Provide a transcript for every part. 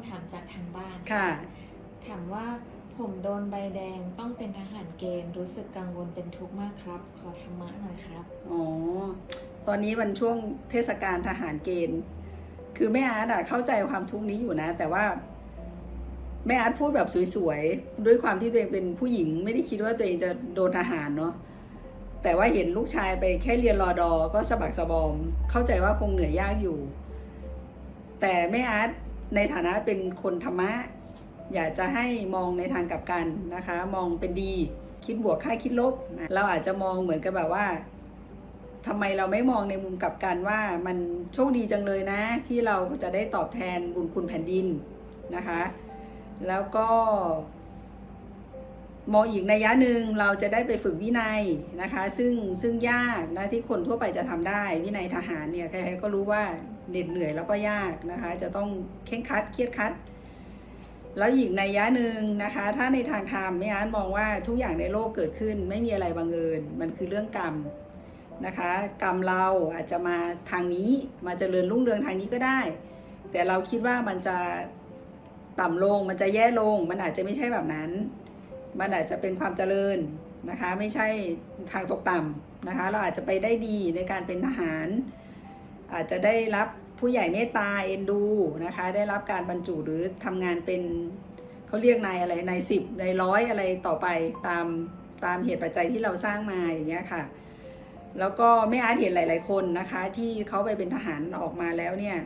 ำถามจากทางบ้าน ค่ะ ถามว่าผมโดนใบแดงต้องเป็นทหารเกณฑ์รู้สึกกังวลเป็นทุกข์มากครับ ขอธรรมะหน่อยครับ อ๋อ ตอนนี้มันช่วงเทศกาลทหารเกณฑ์ คือแม่อาร์ตอะเข้าใจความทุกข์นี้อยู่นะ แต่ว่า แม่อาร์ตพูดแบบสวยๆ ด้วยความที่ตัวเองเป็นผู้หญิง ไม่ได้คิดว่าตัวเองจะโดนทหารเนาะ แต่ว่าเห็นลูกชายไปแค่เรียนรอดอก็สะบักสะบอม เข้าใจว่าคงเหนื่อยยากอยู่ แต่แม่อาร์ต ในฐานะเป็นคนธรรมะ อยากจะให้มองในทางกลับกันนะคะ มองเป็นดีคิดบวกค่าคิดลบนะเราอาจจะมองเหมือนกับแบบว่าทำไมเราไม่มองในมุมกลับกันว่ามันโชคดีจังเลยนะ ที่เราจะได้ตอบแทนบุญคุณแผ่นดินนะคะ แล้วก็ มองอีกในยะหนึ่งเราจะได้ไปฝึกวินัยนะคะ ซึ่งซึ่งยากนะที่คนทั่วไปจะทำได้ วินัยทหารเนี่ยใครๆก็รู้ว่าเหน็ดเหนื่อยแล้วก็ยากนะคะ จะต้องเข่งคัดเครียดคัด แล้วอีกในยะหนึ่งนะคะ ถ้าในทางธรรมไม่อานมองว่าทุกอย่างในโลกเกิดขึ้น ไม่มีอะไรบังเอิญมันคือเรื่องกรรมนะคะ กรรมเราอาจจะมาทางนี้มาเจริญรุ่งเรืองทางนี้ก็ได้ แต่เราคิดว่ามันจะต่ำลงมันจะแย่ลงมันอาจจะไม่ใช่แบบนั้น มันอาจจะเป็นความเจริญนะคะ ไม่ใช่ทางตกต่ำนะคะ เราอาจจะไปได้ดีในการเป็นทหาร อาจจะได้รับผู้ใหญ่เมตตาเอ็นดูนะคะ ได้รับการบรรจุหรือทำงานเป็นเขาเรียกนายอะไรนายสิบนายร้อยอะไรต่อไปตามตามเหตุปัจจัยที่เราสร้างมาอย่างเงี้ยค่ะ แล้วก็ไม่อาจเห็นหลาย ๆ คนนะคะ ที่เขาไปเป็นทหารออกมาแล้วเนี่ย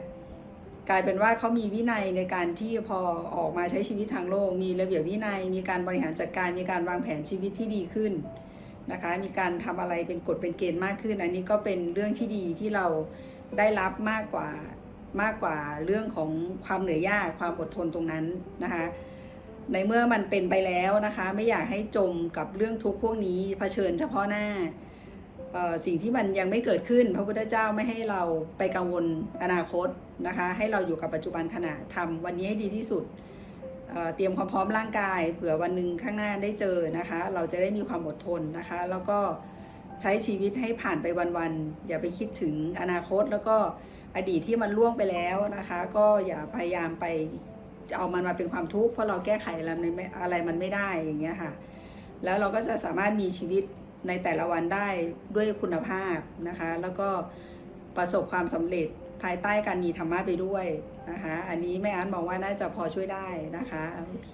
กลายเป็นว่าเขามีวินัยในการที่พอออกมาใช้ชีวิตทางโลก มีระเบียบวินัย มีการบริหารจัดการมีการวางแผนชีวิตที่ดีขึ้นนะคะ มีการทำอะไรเป็นกฎเป็นเกณฑ์มากขึ้น อันนี้ก็เป็นเรื่องที่ดีที่เราได้รับมากกว่ามากกว่าเรื่องของความเหนื่อยยากความอดทนตรงนั้นนะคะในเมื่อมันเป็นไปแล้วนะคะ ไม่อยากให้จมกับเรื่องทุกข์พวกนี้เผชิญเฉพาะหน้า สิ่งที่มันยังไม่เกิดขึ้น พระพุทธเจ้าไม่ให้เราไปกังวลอนาคตนะคะ ให้เราอยู่กับปัจจุบันขณะทำวันนี้ให้ดีที่สุดเเตรียมความพร้อมร่างกาย เผื่อวันหนึ่งข้างหน้าได้เจอนะคะ เราจะได้มีความอดทนนะคะ แล้วก็ใช้ชีวิตให้ผ่านไปวันๆอย่าไปคิดถึงอนาคตแล้วก็อดีตที่มันล่วงไปแล้วนะคะ ก็อย่าพยายามไปเอามันมาเป็นความทุกข์เพราะเราแก้ไขอะไรไม่อะไรมันไม่ได้อย่างเงี้ยค่ะ แล้วเราก็จะสามารถมีชีวิต ในแต่ละวันได้ด้วยคุณภาพนะคะ แล้วก็ประสบความสำเร็จภายใต้การมีธรรมะไปด้วยนะคะ อันนี้แม่อันมองว่าน่าจะพอช่วยได้นะคะ โอเค